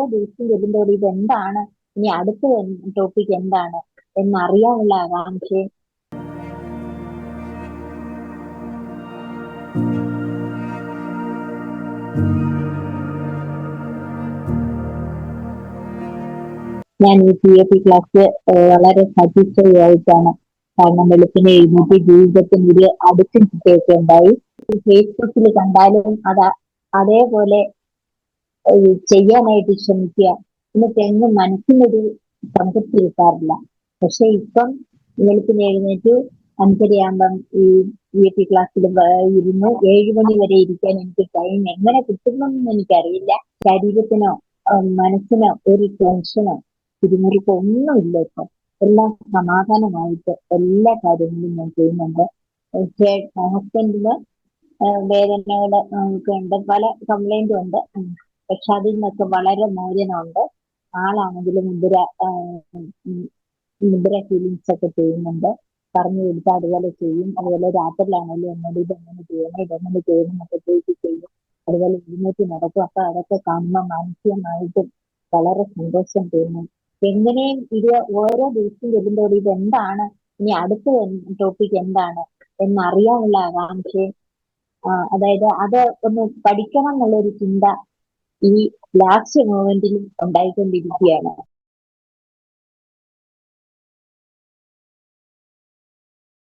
ഓരോ ദിവസം ഇത് എന്താണ് ഇനി അടുത്ത ടോപ്പിക് എന്താണ്? എന്നറിയാനുള്ള ആകാംക്ഷയും ഞാൻ ഈ പി എ പി ക്ലാസ് വളരെ സാറ്റിസ്ഫൈ കാരണം വെളുപ്പിനെ എഴുന്നൂറ്റി ജീവിതത്തിന് ഒരു അടുത്തും കിട്ടിയൊക്കെ ഉണ്ടായി ഫേസ്ബുക്കിൽ കണ്ടാലും അത് അതേപോലെ ചെയ്യാനായിട്ട് ശ്രമിക്കുക. എന്നിട്ട് എങ്ങും മനസ്സിനൊരു സംതൃപ്തി കിട്ടാറില്ല. പക്ഷെ ഇപ്പം വെളുപ്പിന് എഴുന്നേറ്റ് അഞ്ചരയാകുമ്പം ഈ വി ടി ക്ലാസ്സിൽ ഇരുന്ന്. ഏഴ് മണി വരെ ഇരിക്കാൻ എനിക്ക് ടൈം എങ്ങനെ കിട്ടുന്നൊന്നും എനിക്കറിയില്ല. ശരീരത്തിനോ മനസ്സിനോ ഒരു ടെൻഷനോ തിരിമുറിക്കോ ഒന്നുമില്ല ഇപ്പൊ. എല്ലാം സമാധാനമായിട്ട് എല്ലാ കാര്യങ്ങളും ഞാൻ ചെയ്യുന്നുണ്ട്. ഹസ്ബൻഡിന് വേദനകൾ ഒക്കെ ഉണ്ട്. പല കംപ്ലൈന്റും ഉണ്ട്. പക്ഷെ അതിൽ നിന്നൊക്കെ വളരെ മോചനമുണ്ട്. ആളാണെങ്കിൽ മുദ്ര മുദ്ര ഫീലിങ്സ് ഒക്കെ ചെയ്യുന്നുണ്ട്. പറഞ്ഞു കൊടുത്താൽ അതുപോലെ ചെയ്യും. അതുപോലെ രാത്രിയിലാണെങ്കിലും എന്നോട് ഇതെങ്ങനെ ചെയ്യണം ഇതെങ്ങനെ ചെയ്യണം എന്നൊക്കെ ചോദിച്ച് ചെയ്യും. അതുപോലെ എഴുന്നേറ്റ് നടക്കും. അപ്പൊ അതൊക്കെ കാണുമ്പോൾ മാനസികമായിട്ടും വളരെ സന്തോഷം തോന്നും. എങ്ങനെയും ഇത് ഓരോ ദിവസം ചെല്ലുമ്പോൾ ഇത് എന്താണ്? ഇനി അടുത്ത ടോപ്പിക് എന്താണ്? എന്നറിയാനുള്ള ആകാംക്ഷയും അതായത് അത് ഒന്ന് പഠിക്കണം എന്നുള്ളൊരു ചിന്ത ഈ ലാസ്റ്റ് മൊമെന്റിൽ ഉണ്ടായിക്കൊണ്ടിരിക്കുകയാണ്